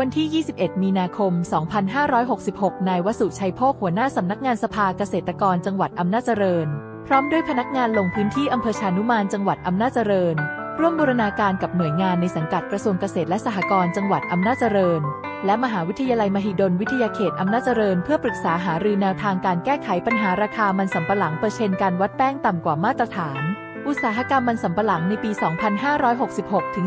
วันที่ 21 มีนาคม 2566 นายวสุชัยโภคหัวหน้าสำนักงานสภาเกษตรกรจังหวัดอำนาจเจริญ พร้อมด้วยพนักงานลงพื้นที่อำเภอชานุมานจังหวัดอำนาจเจริญ ร่วมบูรณาการกับหน่วยงานในสังกัดกระทรวงเกษตรและสหกรณ์จังหวัดอำนาจเจริญ และมหาวิทยาลัยมหิดลวิทยาเขตอำนาจเจริญ เพื่อปรึกษาหารือแนวทางการแก้ไขปัญหาราคามันสำปะหลังเปอร์เซ็นต์การวัดแป้งต่ำกว่ามาตรฐาน อุตสาหกรรมมันสำปะหลังในปี 2566 ถึง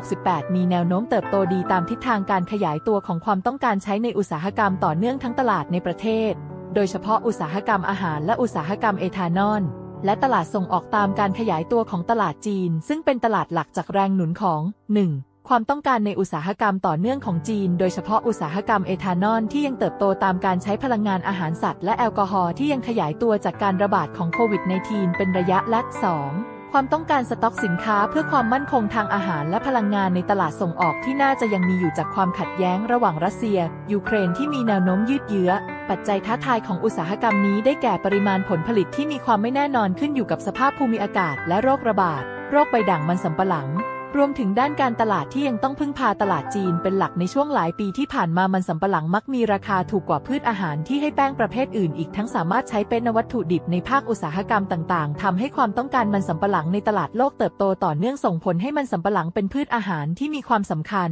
2568 มีแนวโน้มเติบโตดีตามทิศทางการขยายตัวของความต้องการใช้ในอุตสาหกรรมต่อเนื่องทั้งตลาดในประเทศ โดยเฉพาะอุตสาหกรรมอาหารและอุตสาหกรรมเอทานอล และตลาดส่งออกตามการขยายตัวของตลาดจีน ซึ่งเป็นตลาดหลักจากแรงหนุนของ 1. ความต้องการในอุตสาหกรรมต่อเนื่องของจีน โดยเฉพาะอุตสาหกรรมเอทานอลที่ยังเติบโตตามการใช้พลังงานอาหารสัตว์และแอลกอฮอล์ที่ยังขยายตัวจากการระบาดของโควิด -19 เป็นระยะและ 2. ความต้องการสต็อกสินค้าเพื่อความมั่นคงทางอาหารและพลังงานในตลาดส่งออกที่น่าจะยังมีอยู่จากความขัดแย้งระหว่างรัสเซีย ยูเครนที่มีแนวโน้มยืดเยื้อปัจจัยท้าทายของอุตสาหกรรมนี้ได้แก่ปริมาณผลผลิตที่มีความไม่แน่นอนขึ้นอยู่กับสภาพภูมิอากาศและโรคระบาด โรคใบด่างมันสำปะหลัง รวมถึงด้านการตลาดที่ยังต้องพึ่งพาตลาดจีนเป็นหลักในช่วงหลายปีที่ผ่านมามันสำปะหลังมักมีราคาถูกกว่าพืชอาหารที่ให้แป้งประเภทอื่นอีกทั้งสามารถใช้เป็นวัตถุดิบในภาคอุตสาหกรรมต่างๆทำให้ความต้องการมันสำปะหลังในตลาดโลกเติบโตต่อเนื่องส่งผลให้มันสำปะหลังเป็นพืชอาหารที่มีความสำคัญ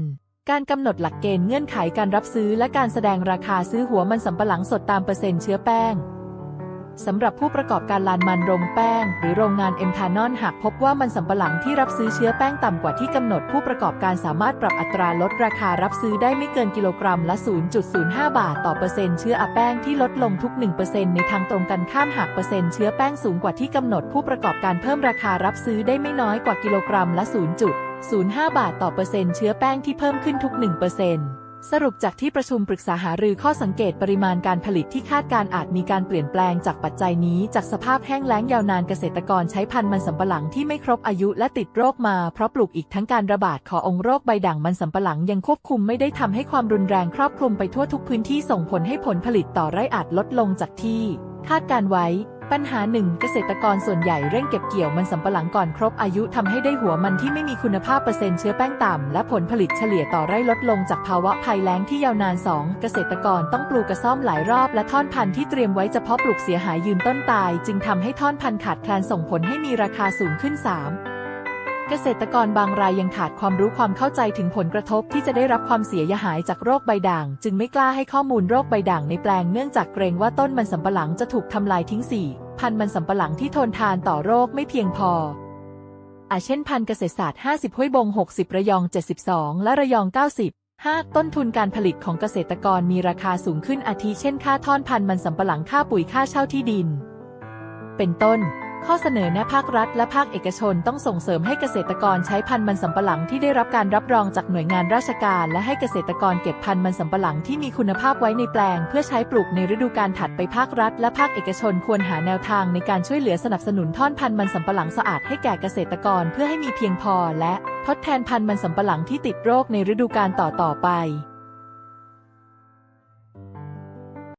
การกำหนดหลักเกณฑ์เงื่อนไขการรับซื้อและการแสดงราคาซื้อหัวมันสำปะหลังสดตามเปอร์เซ็นต์เชื้อแป้ง สำหรับผู้ประกอบการลานมันโรงแป้ง หรือโรงงานเอ็มทานอนหากพบว่ามันสำปะหลังที่รับซื้อเชื้อแป้งต่ำกว่าที่กำหนดผู้ประกอบการสามารถปรับอัตราลดราคารับซื้อได้ไม่เกินกิโลกรัมละ 0.05 บาทต่อเปอร์เซ็นต์เชื้ออะแป้งที่ลดลงทุก 1%ในทางตรงกันข้ามหากเปอร์เซ็นต์เชื้อแป้งสูงกว่าที่กำหนดผู้ประกอบการเพิ่มราคารับซื้อได้ไม่น้อยกว่ากิโลกรัมละ 0.05 บาทต่อเปอร์เซ็นต์เชื้อแป้งที่เพิ่มขึ้นทุก 1% สรุปจากที่ประชุมปรึกษาหารือข้อสังเกตปริมาณการผลิตที่คาดการอาจมีการเปลี่ยนแปลงจากปัจจัยนี้ จากสภาพแห้งแล้งยาวนานเกษตรกรใช้พันธุ์มันสำปะหลังที่ไม่ครบอายุและติดโรคมาเพราะปลูกอีกทั้งการระบาดขององค์โรคใบด่างมันสำปะหลังยังควบคุมไม่ได้ทำให้ความรุนแรงครอบคลุมไปทั่วทุกพื้นที่ส่งผลให้ผลผลิตต่อไร่อาจลดลงจากที่ คาดการไว้ ปัญหาหนึ่งเกษตรกรส่วนใหญ่เร่งเก็บเกี่ยวมันสำปะหลังก่อนครบอายุทำให้ได้หัวมันที่ไม่มีคุณภาพเปอร์เซ็นต์เชื้อแป้งต่ำและผลผลิตเฉลี่ยต่อไร่ลดลงจากภาวะภัยแล้งที่ยาวนาน 2 เกษตรกรต้องปลูกกระซ่อมหลายรอบและท่อนพันธุ์ที่เตรียมไว้จะพาะปลูกเสียหายยืนต้นตาย จึงทำให้ท่อนพันธุ์ขาดแคลนส่งผลให้มีราคาสูงขึ้น 3 เกษตรกรบางรายยังขาดความรู้ความเข้าใจถึงผลกระทบที่จะได้รับความเสียหายจากโรคใบด่าง จึงไม่กล้าให้ข้อมูลโรคใบด่างในแปลงเนื่องจากเกรงว่าต้นมันสำปะหลังจะถูกทำลายทิ้งสี่พันมันสำปะหลังที่ทนทานต่อโรคไม่เพียงพออาเช่นพันเกษตรศาสตร์ 50 ห้วยบง 60 ระยอง 72 และระยอง 90 5. ต้นทุนการผลิตของเกษตรกรมีราคาสูงขึ้นอาทิเช่นค่าท่อนพันมันสำปะหลังค่าปุ๋ยค่าเช่าที่ดิน เป็นต้น ข้อเสนอแนะภาครัฐและภาคเอกชนต้องส่งเสริมให้เกษตรกรใช้พันธุ์มันสำปะหลังที่ได้รับการรับรองจากหน่วยงานราชการ และให้เกษตรกรเก็บพันธุ์มันสำปะหลังที่มีคุณภาพไว้ในแปลง เพื่อใช้ปลูกในฤดูกาลถัดไปภาครัฐ และภาคเอกชนควรหาแนวทางในการช่วยเหลือสนับสนุนท่อนพันธุ์มันสำปะหลังสะอาดให้แก่เกษตรกรเพื่อให้มีเพียงพอ และทดแทนพันธุ์มันสำปะหลังที่ติดโรคในฤดูกาลต่อๆไป